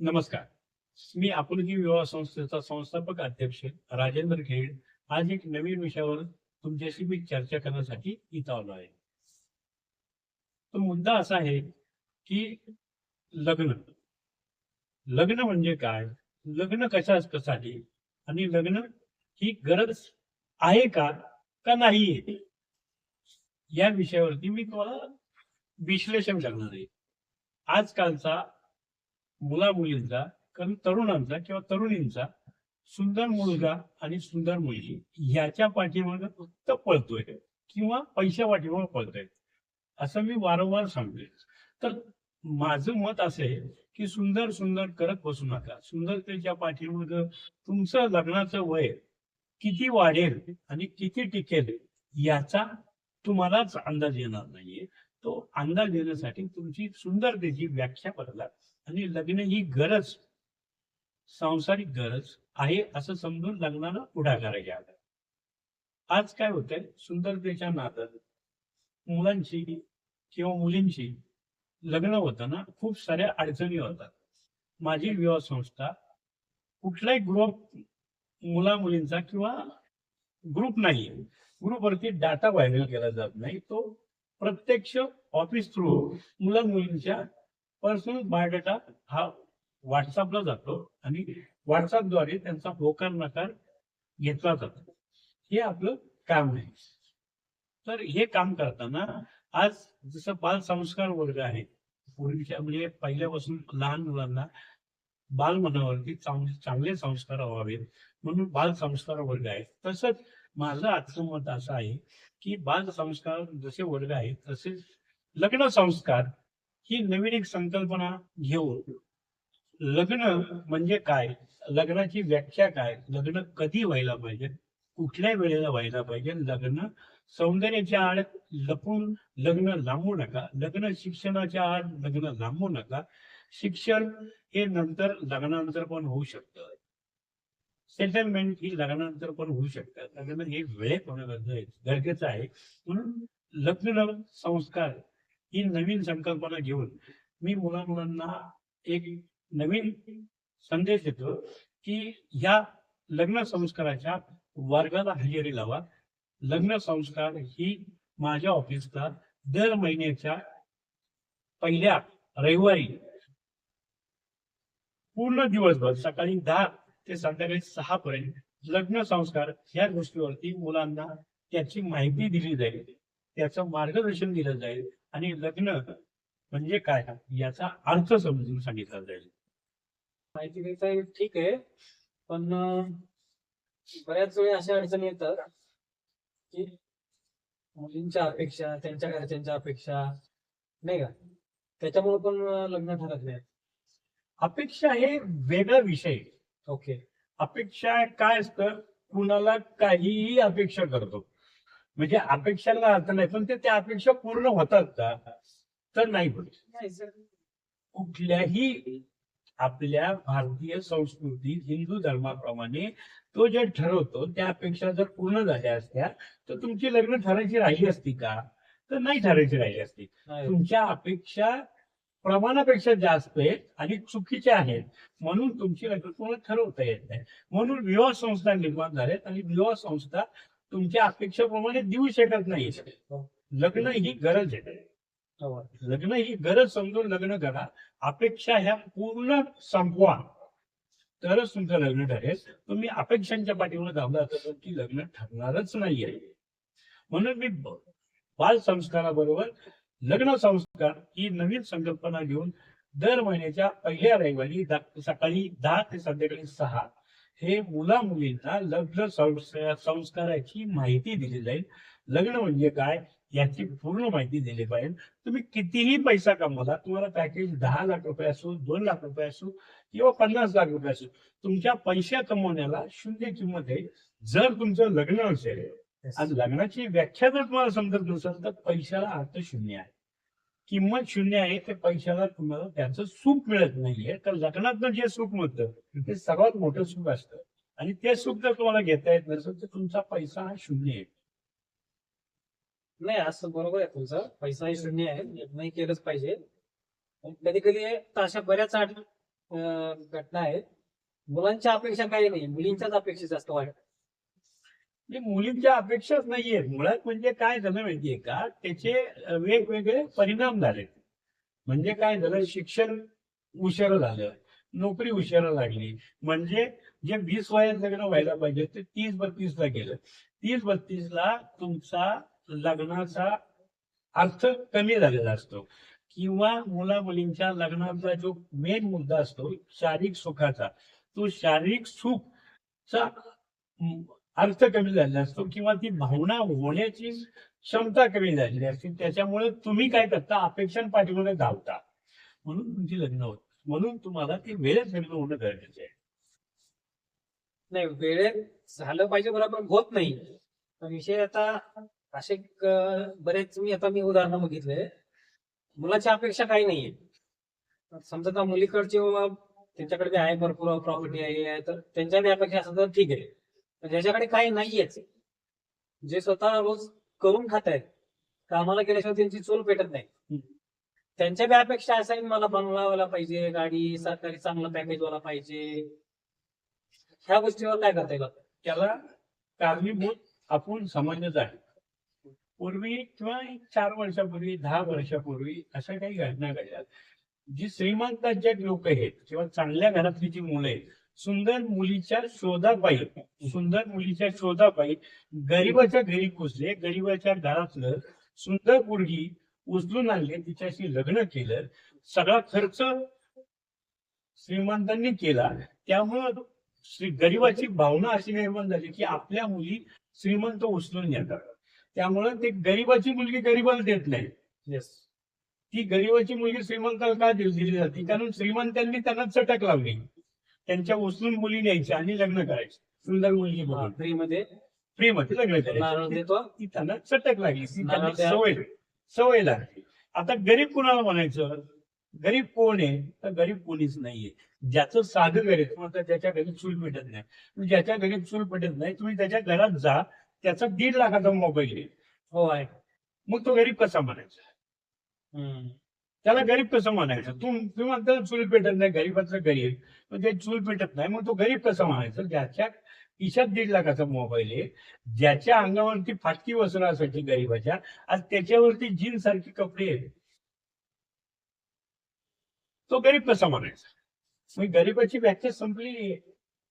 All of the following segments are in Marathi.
नमस्कार. मी आपुलकी विवाह संस्थेचा संस्थापक अध्यक्ष राजेंद्र खेड. आज एक नवीन विषयावर तुमच्याशी मी चर्चा करण्यासाठी इथं आलो आहे. तो मुद्दा असा आहे की लग्न. लग्न म्हणजे काय? लग्न कशासाठी? आणि लग्न ही गरज आहे का? का नाही या विषयावरती मी तुम्हाला विश्लेषण करणार आहे. आजकालचा मुला मुलींचा कारण तरुणांचा किंवा तरुणींचा सुंदर मुलगा आणि सुंदर मुलगी याच्या पाठीमागे फक्त पळतोय किंवा पैशा पाठीमागे पळतोय. असं मी वारंवार सांगतोय. तर माझं मत असं आहे की सुंदर सुंदर करत बसू नका. सुंदरतेच्या पाठीमाग तुमचं लग्नाचं वय किती वाढेल आणि किती टिकेल याचा तुम्हालाच अंदाज येणार नाहीये. तो अंदाज येण्यासाठी तुमची सुंदरतेची व्याख्या बदला. आणि लग्न ही गरज सांसारिक गरज आहे असं समजून लग्नाला पुढाकार घ्यावा आज काय होतंय? सुंदरतेच्या नादात मुलांशी किंवा मुलींशी लग्न होताना खूप साऱ्या अडचणी होतात. माझी विवाह संस्था कुठलाही ग्रुप मुला मुलींचा किंवा ग्रुप नाही. ग्रुपवरती डाटा व्हायरल केला जात नाही. तो प्रत्यक्ष ऑफिस थ्रू मुला मुलींच्या पर्सनल बायोडेटा हा व्हॉट्सअपला जातो आणि व्हॉट्सअपद्वारे त्यांचा होकार नकार घेतला जातो. हे आपलं काम आहे. तर हे काम करताना आज जसं बाल संस्कार वर्ग आहे पूर्वीच्या म्हणजे पहिल्यापासून लहान मुलांना बाल मनावरती चांगले चांगले संस्कार व्हावेत म्हणून बाल संस्कार वर्ग आहे. तसंच माझं आजचं मत असं आहे की बाल संस्कार जसे वर्ग आहेत तसेच लग्न संस्कार ही नवीन एक संकल्पना घेऊन लग्न म्हणजे काय? लग्नाची व्याख्या काय? लग्न कधी व्हायला पाहिजे? कुठल्या वेळेला व्हायला पाहिजे? लग्न सौंदर्याच्या आड लपून लग्न लांबू नका. लग्न शिक्षणाच्या आड लग्न लांबू नका. शिक्षण हे नंतर लग्नानंतर पण होऊ शकतं. सेटलमेंट ही लग्नानंतर पण होऊ शकतात लग्न हे वेळेत होणं गरजेचं गरजेचं आहे. म्हणून लग्न संस्कार ही नवीन संकल्पना घेऊन मी मुला मुलांना एक नवीन संदेश देतो की ह्या लग्न संस्काराच्या वर्गाला हजेरी लावा. लग्न संस्कार ही माझ्या ऑफिसला दर महिन्याच्या पहिल्या रविवारी पूर्ण दिवसभर सकाळी दहा ते संध्याकाळी सहा पर्यंत लग्न संस्कार या गोष्टीवरती मुलांना त्याची माहिती दिली जाईल. त्याचं मार्गदर्शन दिलं जाईल. आणि लग्न म्हणजे काय? याचा अर्थ समजून सांगितला जाईल. माहिती देता ठीक आहे. पण बऱ्याच वेळी अशा अडचणी येतात की मुलींच्या अपेक्षा त्यांच्या घरच्यांच्या अपेक्षा नाही का? त्याच्यामुळे पण लग्न ठरत नाही. अपेक्षा हे वेगळा विषय. ओके. अपेक्षा काय असतं? कुणाला काहीही अपेक्षा करतो. म्हणजे अपेक्षाला अर्थ नाही पण ते त्या अपेक्षा पूर्ण होतात का? तर नाही होत. कुठल्याही आपल्या भारतीय संस्कृतीत हिंदू धर्माप्रमाणे तो जे ठरवतो त्या अपेक्षा जर पूर्ण झाल्या असत्या तर तुमची लग्न ठरायची राहिली असती का? तर नाही ठरायची राहिली असती. तुमच्या अपेक्षा प्रमाणापेक्षा जास्त आहेत आणि चुकीच्या आहेत म्हणून तुमची लग्न तुम्हाला ठरवता येत नाही. म्हणून विवाह संस्था निर्माण झाल्यात आणि विवाह संस्था तुमच्या अपेक्षेप्रमाणे देऊ शकत नाही. लग्न ही गरज आहे. लग्न ही गरज समजून लग्न करा. अपेक्षा ह्या पूर्ण संपवा. तरच तुमचं लग्न ठरेल. तुम्ही अपेक्षांच्या पाठीवर धावला तर तुमची लग्न ठरणारच नाहीये. म्हणून मी बाल संस्काराबरोबर लग्न संस्कार ही नवीन संकल्पना घेऊन दर महिन्याच्या पहिल्या रविवारी सकाळी दहा ते संध्याकाळी सहा हे मुला मुलींना लग्न संस्कार- संस्काराची माहिती दिली जाईल. लग्न म्हणजे काय? याची पूर्ण माहिती दिली पाहिजे. तुम्ही कितीही पैसा कमवला तुम्हाला पॅकेज दहा लाख रुपये असो दोन लाख रुपये असो किंवा पन्नास लाख रुपये असो तुमच्या पैसा कमवण्याला शून्य किंमत आहे. जर तुमचं लग्न असेल आज लग्नाची व्याख्या जर तुम्हाला समजत नसेल तर पैशाला अर्थ शून्य आहे. किंमत शून्य आहे ते पैशाला तुम्हाला त्याचं सुख मिळत नाहीये. तर लग्नातलं जे सुख मिळतं ते सर्वात मोठं सुख असतं. आणि ते सुख जर तुम्हाला घेता येत नसेल तर तुमचा पैसा हा शून्य आहे. नाही असं बरोबर आहे तुमचं. पैसा शून्य आहे. नाही केलंच पाहिजे. कधी कधी अशा बऱ्याच घटना आहेत. मुलांच्या अपेक्षा काही नाही. मुलींच्याच अपेक्षा जास्त वाटत म्हणजे मुलींच्या अपेक्षाच नाहीये मुळात म्हणजे काय झालं माहितीये का? त्याचे वेगवेगळे परिणाम झाले. म्हणजे काय झालं? शिक्षण उशिरा झालं. नोकरी उशिरा लागली. म्हणजे जे वीस वयात लग्न व्हायला पाहिजे ते तीस बत्तीस ला गेलं. तीस बत्तीस ला तुमचा लग्नाचा अर्थ कमी झालेला असतो. किंवा मुला मुलींच्या लग्नाचा जो मेन मुद्दा असतो शारीरिक सुखाचा. तो शारीरिक सुखचा चा अर्थ कमी झालेला असतो किंवा ती भावना होण्याची क्षमता कमी झालेली असते. त्याच्यामुळे तुम्ही काय करता? अपेक्षां पाठीमध्ये धावता. म्हणून तुमची लग्न होत. म्हणून तुम्हाला ते वेळेत लग्न होणं गरजेचं आहे. नाही वेळेत झालं पाहिजे बरोबर होत नाही. विषय आता असे बरेच मी आता मी उदाहरणं बघितले. मुलाची अपेक्षा काही नाहीये. समजा त्या मुलीकडची बाबा त्यांच्याकडे आहे भरपूर प्रॉपर्टी आहे तर त्यांच्या अपेक्षा असतात तर ठीक आहे. ज्याच्याकडे काही नाहीयेच जे स्वतः रोज करून खात आहेत कामाला गेल्याशिवाय त्यांची चूल पेटत नाही. त्यांच्या बी अपेक्षा असा मला बंगलावाला पाहिजे गाडी सरकारी चांगलं पॅकेज वाला पाहिजे. ह्या गोष्टीवर काय करता येईल त्याला कारणीभूत आपण समाजच आहे पूर्वी किंवा चार वर्षापूर्वी दहा वर्षापूर्वी अशा काही घटना घडल्या. जी श्रीमंतांच्या लोक आहेत किंवा चांगल्या घरातली जी मुलं आहेत सुंदर मुलीच्या शोधापायी सुंदर मुलीच्या शोधापायी गरीबाच्या घरी घुसले गरीबाच्या घरातलं सुंदर मुलगी उचलून आणले तिच्याशी लग्न केलं. सगळा खर्च श्रीमंतांनी केला. त्यामुळं श्री गरिबाची भावना अशी निर्माण झाली की आपल्या मुली श्रीमंत उचलून येतात. त्यामुळं ते गरिबाची मुलगी गरिबाला देत नाही. येस ती गरिबाची मुलगी श्रीमंताला का दिली जाते? कारण श्रीमंतांनी त्यांना चटक लावली. त्यांच्या उचलून मुली न्यायच्या आणि लग्न करायचे. सुंदर मुलगी बघून फ्री मध्ये फ्री मध्ये लग्न करायचे. ती त्यांना चटक लागली. ती त्यांना. सवय सवय लागली. आता गरीब कुणाला म्हणायचं? गरीब कोण आहे? तर गरीब कोणीच नाहीये. ज्याचं साधं आहे तुम्हाला ज्याच्या घरी चूल पेटत नाही. ज्याच्या घरी चूल पेटत नाही तुम्ही त्याच्या घरात जा. त्याचा दीड लाखाचा मोबाईल आहे. हो आहे मग तो गरीब कसा म्हणायचा? हम्म. त्याला गरीब कसं म्हणायचं? तू तुम्ही म्हणता चूल पेटत नाही गरीबाचं गरीब. पण ते चूल पेटत नाही मग तो गरीब कसं म्हणायचं? ज्याच्या खिशात दीड लाखाचा मोबाईल आहे ज्याच्या अंगावरती फाटकी वस्त्र गरीबाच्या आज त्याच्यावरती जीन सारखी कपडे आहेत. तो गरीब कसा म्हणायचा? मग गरीबाची व्याख्या संपलेली आहे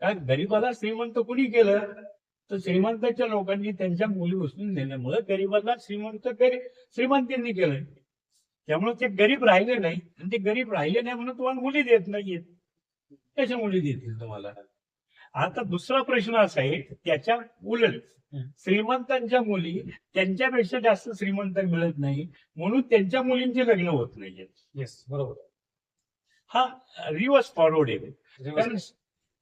कारण गरीबाला श्रीमंत कुणी केलं? तर श्रीमंताच्या लोकांनी त्यांच्या मुली उचलून नेल्यामुळे गरीबाला श्रीमंत गरीब श्रीमंतांनी केलं. त्यामुळे ते गरीब राहिले नाही. आणि ते गरीब राहिले नाही म्हणून तुम्हाला मुली देत नाहीयेत. कशा मुली देतील तुम्हाला? आता दुसरा प्रश्न असा आहे त्याच्या उलट. श्रीमंतांच्या मुली त्यांच्यापेक्षा जास्त श्रीमंत मिळत नाही म्हणून त्यांच्या मुलींचे लग्न होत नाहीये येस बरोबर. हा रिव्हर्स फॉरवर्ड आहे. कारण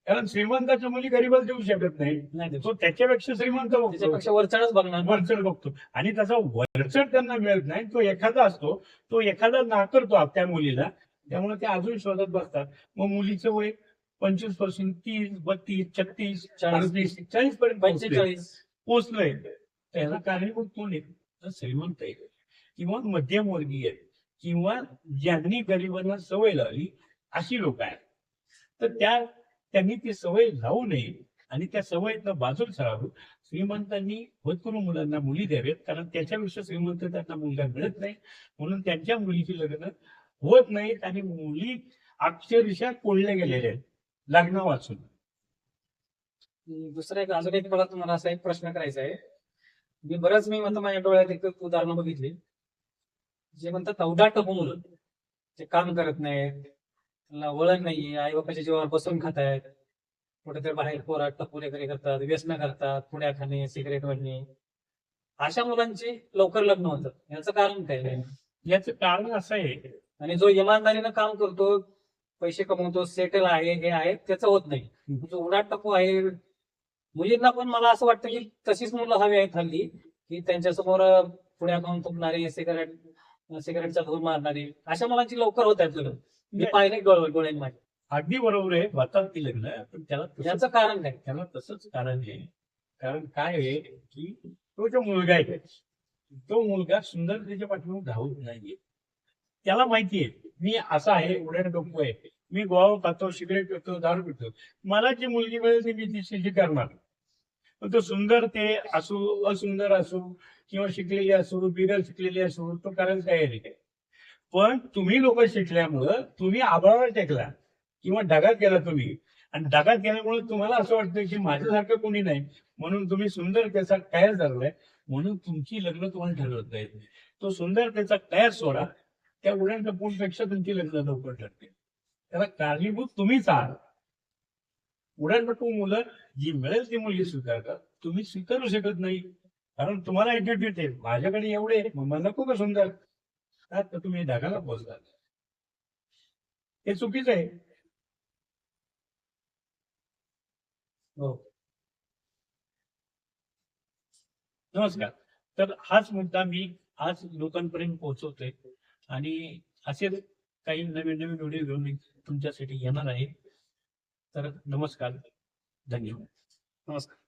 कारण श्रीमंताच्या मुली गरीबाला देऊ शकत नाही. तो त्याच्यापेक्षा श्रीमंत त्याच्यापेक्षा वरचढच बघणार ना. वरचढ बघतो. आणि त्याचा वरचढ त्यांना मिळत नाही. तो एखादा असतो. तो एखादा नाकारतो त्या मुलीला. त्यामुळे ते अजून शोधत बसतात. मग मुलीचं वय पंचवीसपासून तीस बत्तीस छत्तीस चाळीस. चाळीस पर्यंत. पंचेचाळीस. पोहोचलंय त्याला कारणीभूत कोण आहे? श्रीमंत आहे. किंवा मध्यमवर्गीय किंवा ज्यांनी गरिबांना सवय लावली अशी लोक आहेत. तर त्या त्यांनी ती सवय लावू नये आणि त्या सवयीतनं बाजूला सरावं श्रीमंतांनी होत करून मुलांना मुली द्याव्यात कारण त्याच्यापेक्षा श्रीमंत त्यांना मुलगा मिळत नाही. म्हणून त्यांच्या मुलीची लग्न होत नाहीत आणि मुली अक्षरशः कोळल्या गेलेल्या आहेत लग्न वाचून. दुसरा एक अजून एक मला तुम्हाला असा एक प्रश्न करायचा आहे. मी बरंच मी म्हणतो माझ्या डोळ्यात एक उदाहरणं बघितली. जे म्हणतात अवदाट मुलं ते काम करत नाहीत त्यांना वळण नाही आई बापाच्या जीवावर बसून खात आहेत कुठेतरी बाहेर पोरात टपुरे वगैरे करतात व्यसन करतात पुण्या खाणे सिगरेट वाढणे. अशा मुलांची लवकर लग्न होतात. याचं कारण काय? याचं कारण असं आहे. आणि जो इमानदारीनं काम करतो पैसे कमवतो सेटल आहे हे आहे त्याचं होत नाही. जो उडाट टप्पू आहे मुलींना पण मला असं वाटतं की तशीच मुलं हवी आहेत हल्ली की त्यांच्यासमोर पुण्या खाऊन तुंबणारे सिगारेट सिगारेटचा धूर मारणारे अशा मुलांची लवकर होत आहेत लग्न. मी पाहिले माझ्या. अगदी बरोबर आहे. होतात ती लग्न पण त्याला याचं कारण काय? त्याला तसंच कारण आहे. कारण काय आहे की तो जो मुलगा आहे तो मुलगा सुंदरतेच्या पाठीमागे धावत नाहीये. त्याला माहितीये मी असा आहे उड्या डोकं आहे. मी गोवा खातो सिगरेट पितो दारू पितो. मला जी मुलगी मिळेल ती मी तिची करणार. पण तो सुंदर ते असो असुंदर असो किंवा शिकलेली असो बिगर शिकलेली असो तो करायला तयारी आहे? पण तुम्ही लोक शिकल्यामुळं तुम्ही आभाळावर टेकला. किंवा ढगात गेला तुम्ही. आणि ढगात गेल्यामुळे तुम्हाला असं वाटतं की माझ्यासारखं कोणी नाही. म्हणून तुम्ही सुंदर त्याचा तयार झालाय. म्हणून तुमची लग्न तुम्हाला ठरवत नाही तो सुंदर त्याचा तयार सोडा. त्या उड्याच्या पेक्षा तुमची लग्न लवकर ठरते. त्याला कारणीभूत तुम्हीच आहात. उड्याणपटू मुलं जी मिळेल ती मुलगी स्वीकारतात तुम्ही स्वीकारू शकत नाही. कारण तुम्हाला ऍटिट्यूड आहे माझ्याकडे एवढे मग मला नको का सुंदर? तर तुम्ही ढगाला पोहोचला हे चुकीचं आहे. हो. नमस्कार. तर हाच मुद्दा मी आज लोकांपर्यंत पोहोचवतोय. आणि असे काही नवीन नवीन व्हिडिओ घेऊन मी तुमच्यासाठी येणार आहे. तर नमस्कार. धन्यवाद. नमस्कार.